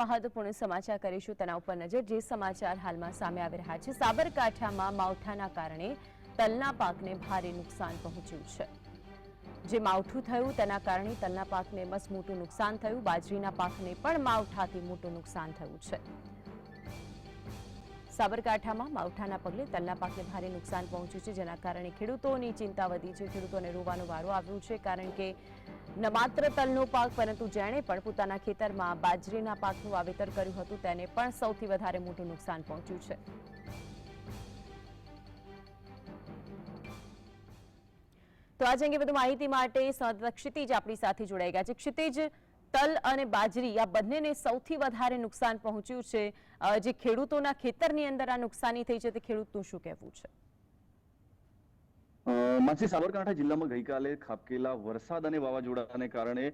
મહત્વપૂર્ણ સમાચાર કરીશું તેના ઉપર નજર, જે સમાચાર હાલમાં સામે આવી રહ્યા છે. સાબરકાંઠામાં માવઠાના કારણે તલના પાકને ભારે નુકસાન પહોંચ્યું છે. જે માવઠું થયું તેના કારણે તલના પાકને મસમોટું નુકસાન થયું. બાજરીના પાકને પણ માવઠાથી મોટું નુકસાન થયું છે. સાબરકાંઠામાં માવઠાના પગલે તલના પાકને ભારે નુકસાન પહોંચ્યું છે, જેના કારણે ખેડૂતોની ચિંતા વધી છે. ખેડૂતોને રોવાનો વારો આવ્યો છે, કારણ કે ન માત્ર તલનો પાક, પરંતુ જેણે પણ પોતાના ખેતરમાં બાજરીના પાકનું વાવેતર કર્યું હતું, તેને પણ સૌથી વધારે મોટું નુકસાન પહોંચ્યું છે. તો આજે અંગે વધુ માહિતી માટે ક્ષિતિજ આપણી સાથે જોડાઈ ગયા છે. ક્ષિતિજ, તલ અને બાજરી આ બંનેને સૌથી વધારે નુકસાન પહોંચ્યું છે. જે ખેડૂતોના ખેતરની અંદર આ નુકસાની થઈ છે, તે ખેડૂતનું શું કહેવું છે? માનસી સાબરકાંઠા જિલ્લામાં ગઈકાલે ખાબકેલા વરસાદ અને વાવાઝોડાને કારણે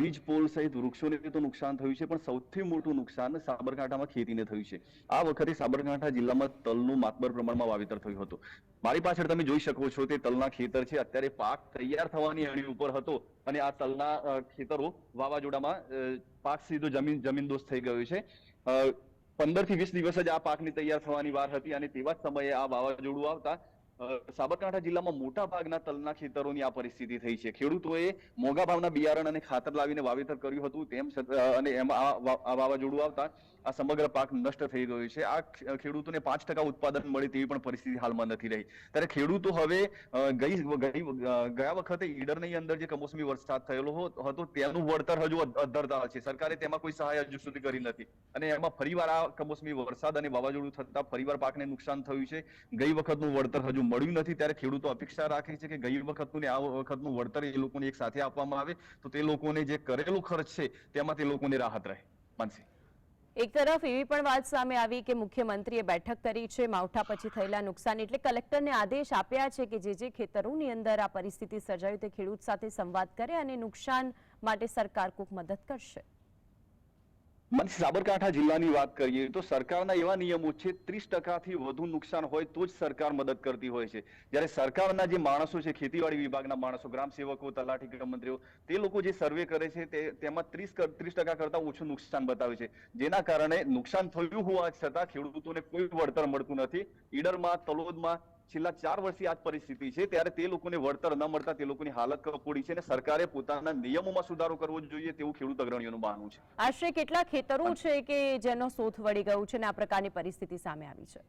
વીજ પોલ સહિત વૃક્ષોને તો નુકસાન થયું છે, પણ સૌથી મોટું નુકસાન સાબરકાંઠામાં ખેતીને થયું છે. આ વખતે સાબરકાંઠા જિલ્લામાં તલનું માતબર પ્રમાણમાં વાવેતર થયું હતું. મારી પાછળ તમે જોઈ શકો છો તે તલના ખેતર છે. અત્યારે પાક તૈયાર થવાની અણી ઉપર હતો અને આ તલના ખેતરો વાવાઝોડામાં પાક સીધો જમીન જમીન દોસ્ત થઈ ગયો છે. પંદરથી વીસ દિવસ જ આ પાકની તૈયાર થવાની વાર હતી અને તેવા જ સમયે આ વાવાઝોડું આવતા સાબરકાંઠા જિલ્લામાં મોટા ભાગના તલના ખેતરોની આ પરિસ્થિતિ થઈ છે. ખેડૂતોએ મોંઘા ભાવના બિયારણ અને ખાતર લાવીને વાવેતર કર્યું હતું, તેમ અને આ વાવાઝોડું આવતા આ સમગ્ર પાક નષ્ટ થઈ ગયો છે. આ ખેડૂતોને પાંચ ટકા ઉત્પાદન મળે તેવી પણ પરિસ્થિતિ હાલમાં નથી રહી. ત્યારે ખેડૂતો હવે ગઈ ગયા વખતે ઈડરની અંદર જે કમોસમી વરસાદ થયેલો હતો, તેનું વળતર હજુ અધરતા છે. સરકારે તેમાં કોઈ સહાય હજુ સુધી કરી નથી. અને એમાં ફરીવાર આ કમોસમી વરસાદ અને વાવાઝોડું થતા ફરીવાર પાકને નુકસાન થયું છે. ગઈ વખતનું વળતર હજુ મળ્યું નથી ત્યારે ખેડૂતો અપેક્ષા રાખે છે કે ગઈ વખતનું ને આ વખતનું વળતર એ લોકોને એક સાથે આપવામાં આવે તો તે લોકોને જે કરેલું ખર્ચ છે તેમાં તે લોકોને રાહત રહે. માનસી. એક તરફ એવી પણ વાત સામે આવી કે મુખ્યમંત્રીએ બેઠક કરી છે, માવઠા પછી થયેલા નુકસાન એટલે કલેક્ટરને આદેશ આપ્યા છે કે જે જે ખેતરોની અંદર આ પરિસ્થિતિ સર્જાયું તે ખેડૂત સાથે સંવાદ કરે અને નુકસાન માટે સરકાર કોઈક મદદ કરશે. મને સાબરકાંઠા જિલ્લાની વાત કરીએ તો સરકારના એવા નિયમો છે, ત્રીસ ટકાથી વધુ નુકસાન હોય તો જ સરકાર મદદ કરતી હોય છે. જ્યારે સરકારના જે માણસો છે, ખેતીવાડી વિભાગના માણસો ગ્રામ સેવકો તલાટી મંત્રીઓ તે લોકો જે સર્વે કરે છે, તે તેમાં ત્રીસ ત્રીસ ટકા કરતા ઓછું નુકસાન બતાવે છે. જેના કારણે નુકસાન થયું હોવા છતાં ખેડૂતોને કોઈ વળતર મળતું નથી. ઈડરમાં, તલોદમાં છેલ્લા ચાર વર્ષથી આ પરિસ્થિતિ છે. ત્યારે તે લોકોને વળતર ન મળતા તે લોકોની હાલત કફોડી છે અને સરકારે પોતાના નિયમોમાં સુધારો કરવો જોઈએ તેવું ખેડૂત અગ્રણીઓનું માનવું છે. આશરે કેટલા ખેતરો છે કે જેનો શોધ વળી ગયું છે અને આ પ્રકારની પરિસ્થિતિ સામે આવી છે?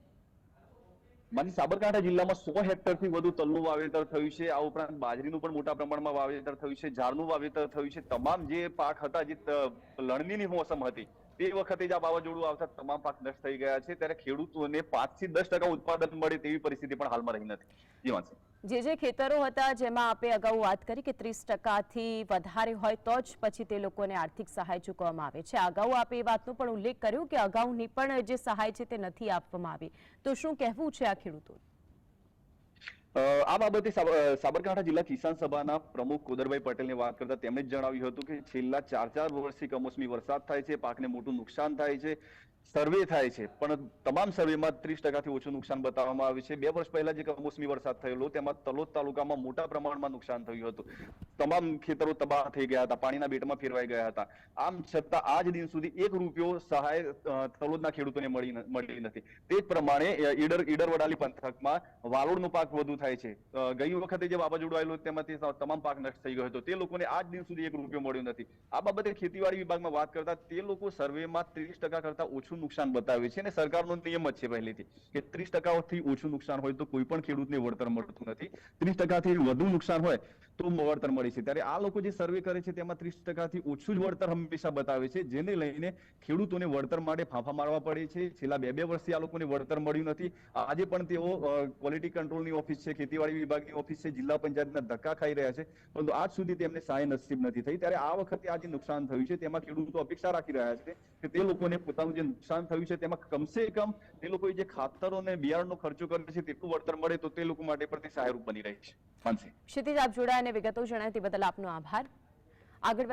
માની સાબરકાંઠા જિલ્લામાં સો હેક્ટરથી વધુ તલનું વાવેતર થયું છે. આ ઉપરાંત બાજરીનું પણ મોટા પ્રમાણમાં વાવેતર થયું છે. ઝાડનું વાવેતર થયું છે. તમામ જે પાક હતા જે લણણીની મોસમ હતી તે વખતે જ આ વાવાઝોડું આવતા તમામ પાક નષ્ટ થઈ ગયા છે. ત્યારે ખેડૂતોને પાંચથી દસ ટકા ઉત્પાદન મળે તેવી પરિસ્થિતિ પણ હાલમાં રહી નથી. જી જે ખેતરો હતા જેમાં આપે અગાઉ વાત કરી કે ત્રીસ ટકાથી વધારે હોય તો જ પછી તે લોકોને આર્થિક સહાય ચૂકવવામાં આવે છે. અગાઉ આપે એ વાતનો પણ ઉલ્લેખ કર્યો કે અગાઉની પણ જે સહાય છે તે નથી આપવામાં આવી. તો શું કહેવું છે આ ખેડૂતો અ, આ બાબતે સાબરકાંઠા જિલ્લા કિસાન સભાના પ્રમુખ કોદરભાઈ પટેલને વાત કરતા તેમણે જણાવ્યું હતું કે છેલ્લા ચાર ચાર વર્ષથી કમોસમી વરસાદ થાય છે, પાકને મોટું નુકસાન થાય છે, સર્વે થાય છે, પણ તમામ સર્વેમાં ત્રીસ ટકાથી ઓછું નુકસાન બતાવવામાં આવ્યું છે. બે વર્ષ પહેલા જે કમોસમી વરસાદ થયેલો, તેમાં તલોદ તાલુકામાં મોટા પ્રમાણમાં નુકસાન થયું હતું. તમામ ખેતરો તબાહ થઈ ગયા હતા, પાણીના બેટમાં ફેરવાઈ ગયા હતા. આમ છતાં આજ દિન સુધી એક રૂપિયો સહાય તલોદના ખેડૂતોને મળી મળી નથી. તે જ પ્રમાણે ઈડર ઈડર વડાલી પંથકમાં વાલોડનો પાક વધુ થાય છે. ગઈ વખતે જે વાવાઝોડું આવેલું તેમાંથી તમામ પાક નષ્ટ થઈ ગયો હતો. તે લોકોને આજ દિન સુધી એક રૂપિયો મળ્યો નથી. આ બાબતે ખેતીવાડી વિભાગમાં વાત કરતા તે લોકો સર્વેમાં ત્રીસ ટકા કરતા ઓછું નુકસાન બતાવે છે અને સરકારનો નિયમ જ છે પહેલેથી કે ત્રીસ ટકાથી ઓછું નુકસાન હોય તો કોઈ પણ ખેડૂતને વળતર મળતું નથી. ત્રીસ ટકાથી વધુ નુકસાન હોય તો વળતર મળે છે. ત્યારે આ લોકો જે સર્વે કરે છે તેમાં ત્રીસ ટકાથી ઓછું જ વળતર હંમેશા બતાવે છે, જેને લઈને ખેડૂતોને વળતર માટે ફાંફા મારવા પડે છે. છેલ્લા બે બે વર્ષથી આ લોકોને વળતર મળ્યું નથી. આજે પણ તેઓ ક્વોલિટી કંટ્રોલની ઓફિસ છે, ખેતીવાડી વિભાગની ઓફિસ છે, જિલ્લા પંચાયતના ધક્કા ખાઈ રહ્યા છે. પરંતુ આજ સુધી તેમને સહાય નસીબ નથી થઈ. ત્યારે આ વખતે આ જે નુકસાન થયું છે તેમાં ખેડૂતો અપેક્ષા રાખી રહ્યા છે કે તે લોકોને પોતાનું જે નુકસાન થયું છે તેમાં કમસે કમ તે લોકોએ જે ખાતરો અને બિયારણનો ખર્ચો કર્યો છે તેટલું વળતર મળે તો તે લોકો માટે પણ તે સહાયરૂપ બની રહી છે. માનસી ક્ષિતિજ આપ જોડાયા અને વિગતો જણાવી તે બદલ આપનો આભાર. આગળ